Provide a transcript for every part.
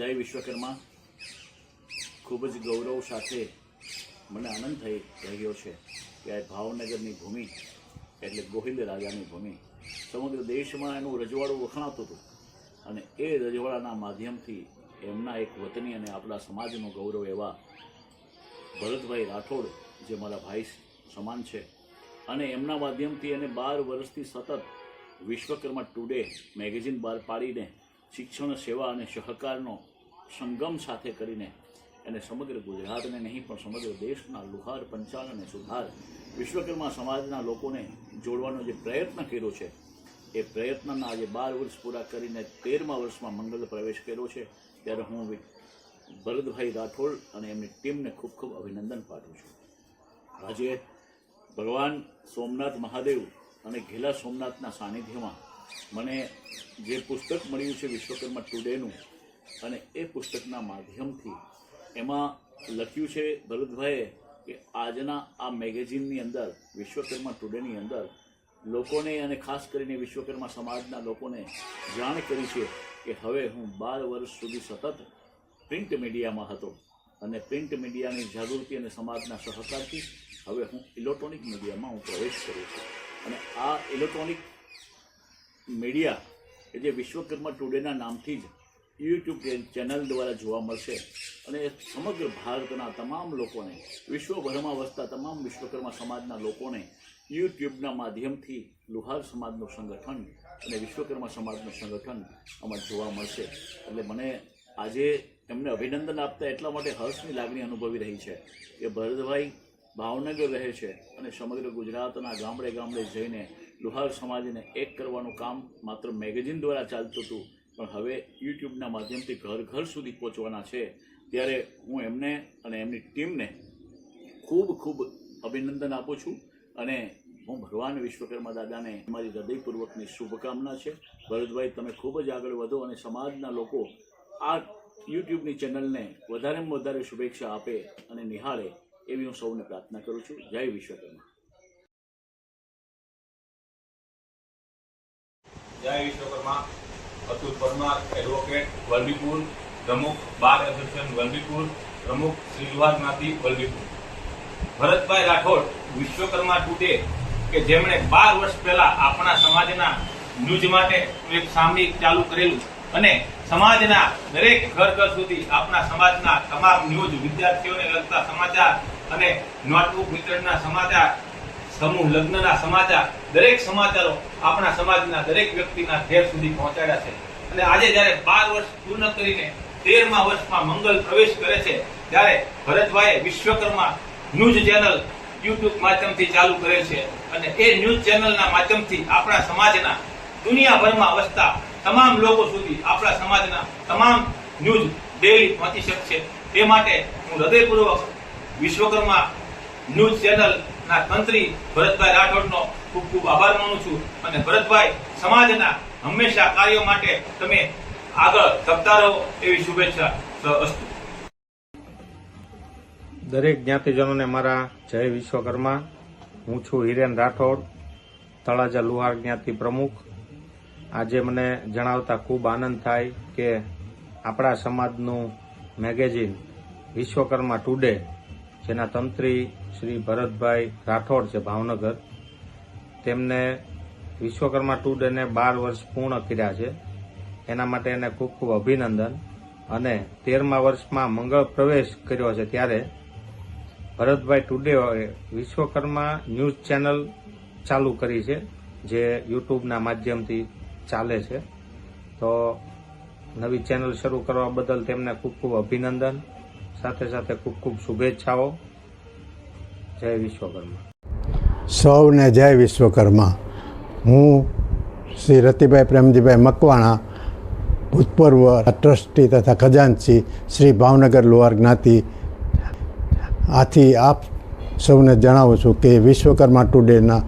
જય વિશ્વકર્મા. ખૂબ જ ગૌરવ સાથે મને આનંદ થઈ રહ્યો છે કે આ ભાવનગરની ભૂમિ, એટલે ગોહિલ રાજાની ભૂમિ, સમગ્ર દેશમાં એનું રજવાડું વખણાતું હતું. અને એ રજવાડાના માધ્યમથી એમના એક વતની અને આપણા સમાજનું ગૌરવ એવા ભરતભાઈ રાઠોડ, જે મારા ભાઈ સમાન છે, અને એમના માધ્યમથી એને બાર વર્ષથી સતત વિશ્વકર્મા ટુડે મેગેઝિન બહાર પાડીને શિક્ષણ, સેવા અને સહકારનો સંગમ સાથે કરીને એને સમગ્ર ગુજરાતને નહીં, પણ સમગ્ર દેશના લુહાર, પંચાલ અને સુધાર વિશ્વકર્મા સમાજના લોકોને જોડવાનો જે પ્રયત્ન કર્યો છે, એ પ્રયત્નના આજે બાર વર્ષ પૂરા કરીને તેરમા વર્ષમાં મંગલ પ્રવેશ કર્યો છે. ત્યારે હું ભરતભાઈ રાઠોડ અને એમની ટીમને ખૂબ ખૂબ અભિનંદન પાઠવું છું. આજે ભગવાન સોમનાથ મહાદેવ અને ઘેલા સોમનાથના સાનિધ્યમાં મને જે પુસ્તક મળ્યું છે વિશ્વકર્મા ટુડેનું અને એ પુસ્તકના માધ્યમથી એમાં લખ્યું છે ભરતભાઈએ કે આજના આ મેગેઝિનની અંદર, વિશ્વકર્મા ટુડેની અંદર, લોકોને અને ખાસ કરીને વિશ્વકર્મા સમાજના લોકોને જાણ કરી છે કે હવે હું બાર વર્ષ સુધી સતત પ્રિન્ટ મીડિયામાં હતો અને પ્રિન્ટ મીડિયાની જાગૃતિ અને સમાજના સહકારથી હવે હું ઇલેક્ટ્રોનિક મીડિયામાં હું પ્રવેશ કરું છું. અને આ ઇલેક્ટ્રોનિક મીડિયા કે જે વિશ્વકર્મા ટુડેના નામથી જ યુટ્યુબ ચેનલ દ્વારા જોવા મળશે. અને સમગ્ર ભારતના તમામ લોકોને, વિશ્વભરમાં વસતા તમામ વિશ્વકર્મા સમાજના લોકોને યુટ્યુબના માધ્યમથી લુહાર સમાજનું સંગઠન અને વિશ્વકર્મા સમાજનું સંગઠન આમાં જોવા મળશે. એટલે મને આજે એમને અભિનંદન આપતા એટલા માટે હર્ષની લાગણી અનુભવી રહી છે કે ભરતભાઈ ભાવનગર રહે છે અને સમગ્ર ગુજરાતના ગામડે ગામડે જઈને લુહાર સમાજને એક કરવાનું કામ માત્ર મેગેઝિન દ્વારા ચાલતું હતું. પણ હવે યુટ્યુબના માધ્યમથી ઘર ઘર સુધી પહોંચવાના છે. ત્યારે હું એમને અને એમની ટીમને ખૂબ ખૂબ અભિનંદન આપું છું અને હું ભગવાન વિશ્વકર્મા દાદાને મારી હૃદયપૂર્વકની શુભકામના છે. ભરતભાઈ, તમે ખૂબ જ આગળ વધો અને સમાજના લોકો આ યુટ્યુબની ચેનલને વધારેમાં વધારે શુભેચ્છા આપે અને નિહાળે એવી હું સૌને પ્રાર્થના કરું છું. જય વિશ્વકર્મા. જય વિશ્વકર્મા. અતુલ પરમાર એડવોકેટ વલભીપુર, પ્રમુખ, બાર એસોસિએશન વલભીપુર, પ્રમુખ, શ્રી યુવા જ્ઞાતિ ભરતભાઈ રાઠોડ વિશ્વકર્મા ટુડે કે જેમણે બાર વર્ષ પહેલા આપણા સમાજના ન્યૂઝ માટે એક સામયિક ચાલુ કરેલું અને સમાજના દરેક ઘર ઘર સુધી આપણા સમાજના તમામ ન્યૂઝ વિદ્યાર્થીઓને લગતા સમાચાર અને નોટબુક વિતરણના સમાચાર સમૂહ, લગ્નના સમાચાર, દરેક સમાચારો આપણા સમાજના દરેક વ્યક્તિના ઘેર સુધી પહોંચાડ્યા છે. અને આજે જ્યારે બાર વર્ષ પૂર્ણ કરીને તેરમા વર્ષમાં મંગલ પ્રવેશ કરે છે, ત્યારે ભરતભાઈએ વિશ્વકર્મા ન્યૂઝ ચેનલ યુટ્યુબ માધ્યમથી ચાલુ કરેલ છે. અને એ ન્યૂઝ ચેનલના માધ્યમથી આપણા સમાજના દુનિયાભરમાં વસતા તમામ લોકો સુધી આપણા સમાજના તમામ ન્યૂઝ ડેલી પહોંચી શકશે. તે માટે હું હૃદયપૂર્વક વિશ્વકર્મા ન્યૂઝ ચેનલના તંત્રી ભરતભાઈ રાઠોડનો ખૂબ ખૂબ આભાર માનું છું અને ભરતભાઈ સમાજના હંમેશા કાર્યો માટે તમે આગળ ધપતા રહો એવી શુભેચ્છા અસ્તુ. દરેક જ્ઞાતિજનોને મારા જય વિશ્વકર્મા. હું છું હિરેન રાઠોડ, તળાજા લુહાર જ્ઞાતિ પ્રમુખ. આજે મને જણાવતા ખૂબ આનંદ થાય કે આપણા સમાજનું મેગેઝિન વિશ્વકર્મા ટુડે, જેના તંત્રી શ્રી ભરતભાઈ રાઠોડ છે ભાવનગર. તેમને વિશ્વકર્મા ટુડેને બાર વર્ષ પૂર્ણ કર્યા છે. એના માટે એને ખૂબ ખૂબ અભિનંદન. અને તેરમા વર્ષમાં મંગળ પ્રવેશ કર્યો છે ત્યારે Bharatbhai today Vishwakarma news channel ચાલુ કરી છે, જે યુટ્યુબના માધ્યમથી ચાલે છે. તો નવી ચેનલ શરૂ કરવા બદલ તેમને ખૂબ ખૂબ અભિનંદન, સાથે સાથે ખૂબ ખૂબ શુભેચ્છાઓ. જય વિશ્વકર્મા. સૌને જય વિશ્વકર્મા. હું શ્રી રતિભાઈ પ્રેમજીભાઈ મકવાણા, ભૂતપૂર્વ ટ્રસ્ટી તથા ખજાનસી શ્રી ભાવનગર લોહાર જ્ઞાતિ. આથી આપ સૌને જણાવું છું કે વિશ્વકર્મા ટુડેના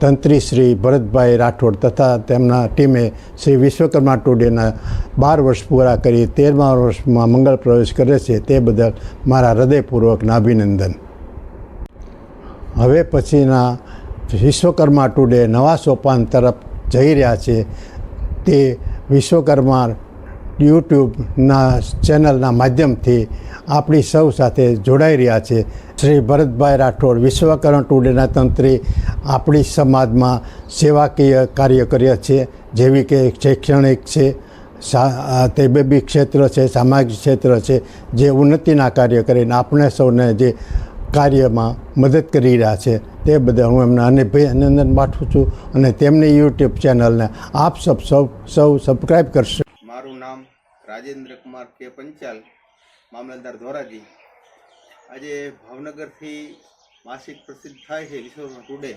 તંત્રી શ્રી ભરતભાઈ રાઠોડ તથા તેમના ટીમે શ્રી વિશ્વકર્મા ટુડેના બાર વર્ષ પૂરા કરી તેરમા વર્ષમાં મંગળ પ્રવેશ કરે છે, તે બદલ મારા હૃદયપૂર્વકના અભિનંદન. હવે પછીના વિશ્વકર્મા ટુડે નવા સોપાન તરફ જઈ રહ્યા છે. તે વિશ્વકર્મા યુટ્યુબના ચેનલના માધ્યમથી આપણી સૌ સાથે જોડાઈ રહ્યા છે. શ્રી ભરતભાઈ રાઠોડ વિશ્વકર્ણ ટુડેના તંત્રી આપણી સમાજમાં સેવાકીય કાર્ય કર્યા છે, જેવી કે શૈક્ષણિક છે તબીબી ક્ષેત્ર છે, સામાજિક ક્ષેત્ર છે, જે ઉન્નતિના કાર્ય કરીને આપણે સૌને જે કાર્યમાં મદદ કરી રહ્યા છે. તે બદલ હું એમને અનેભાઈ અભિનંદન પાઠવું છું અને તેમની યુટ્યુબ ચેનલને આપ સબ સૌ સૌ સબસ્ક્રાઈબ કરશો. મારું નામ રાજેન્દ્ર કુમાર કે પંચાલ, મામલતદાર ધોરાજી. આજે ભાવનગરથી માસિક પ્રસિદ્ધ થાય છે વિશ્વકર્મા ટુડે.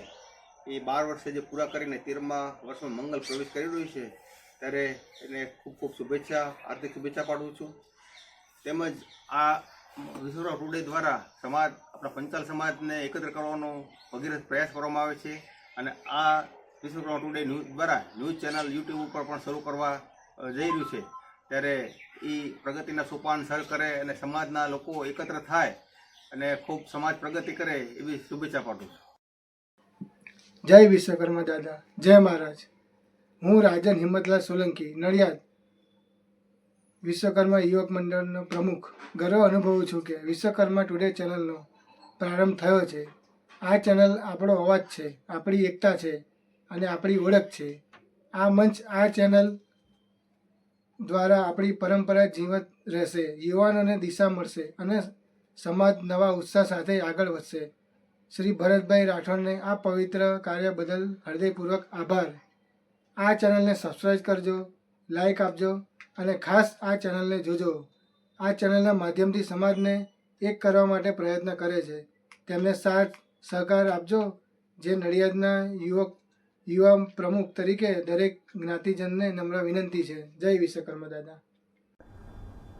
એ બાર વર્ષે જે પૂરા કરીને તેરમા વર્ષમાં મંગલ પ્રવેશ કરી રહ્યું છે, ત્યારે એને ખૂબ ખૂબ શુભેચ્છા, હાર્દિક શુભેચ્છા પાઠવું છું. તેમજ આ વિશ્વકર્મા ટુડે દ્વારા સમાજ આપણા પંચાલ સમાજને એકત્ર કરવાનો વગેરે પ્રયાસ કરવામાં આવે છે અને આ વિશ્વકર્મા ટુડે ન્યૂઝ દ્વારા ન્યૂઝ ચેનલ યુટ્યુબ ઉપર પણ શરૂ કરવા જઈ રહ્યું છે. ત્યારે એ પ્રગતિના સોપાન સર કરે અને સમાજના લોકો એકત્ર થાય અને ખૂબ સમાજ પ્રગતિ કરે એવી શુભેચ્છા પાઠવું છું. જય વિશ્વકર્મા દાદા, જય મહારાજ. હું રાજન હિંમતલાલ સોલંકી, નડિયાદ. વિશ્વકર્મા યુવક મંડળનો પ્રમુખ. ગર્વ અનુભવું છું કે વિશ્વકર્મા ટુડે ચેનલનો પ્રારંભ થયો છે. આ ચેનલ આપણો અવાજ છે, આપણી એકતા છે અને આપણી ઓળખ છે. આ મંચ, આ ચેનલ દ્વારા આપણી પરંપરા જીવંત રહેશે, યુવાનોને દિશા મળશે અને સમાજ નવા ઉત્સાહ સાથે આગળ વધશે. શ્રી ભરતભાઈ રાઠોડને આ પવિત્ર કાર્ય બદલ હૃદયપૂર્વક આભાર. આ ચેનલને સબસ્ક્રાઈબ કરજો લાઈક આપજો અને ખાસ આ ચેનલને જોજો. આ ચેનલના માધ્યમથી સમાજને એક કરવા માટે પ્રયત્ન કરે છે. તેમને સાથ, સહકાર આપજો. જે નડિયાદના યુવક, યુવા પ્રમુખ તરીકે દરેક જ્ઞાતિજનને નમ્ર વિનંતી છે. જય વિશ્વકર્મા દાદા.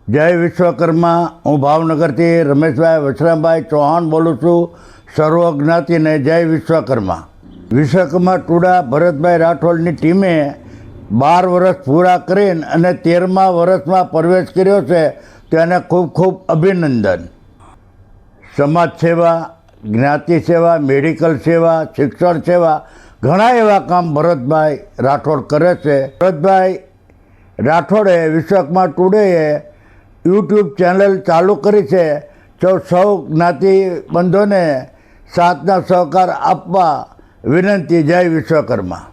જય વિશ્વકર્મા. હું ભાવનગરથી રમેશભાઈ વછરામભાઈ ચૌહાણ બોલું છું. સર્વ જ્ઞાતિને જય વિશ્વકર્મા. વિશ્વકર્મા ટુડા ભરતભાઈ રાઠોડની ટીમે બાર વર્ષ પૂરા કરીને અને તેરમા વર્ષમાં પ્રવેશ કર્યો છે. તેને ખૂબ ખૂબ અભિનંદન. સમાજ સેવા, જ્ઞાતિ સેવા, મેડિકલ સેવા, શિક્ષણ સેવા, ઘણા એવા કામ ભરતભાઈ રાઠોડ કરે છે. ભરતભાઈ રાઠોડે વિશ્વકર્મા ટુડેએ યુટ્યુબ ચેનલ ચાલુ કરી છે. તો સૌ જ્ઞાતિબંધોને સાથના સહકાર આપવા વિનંતી જય વિશ્વકર્મા.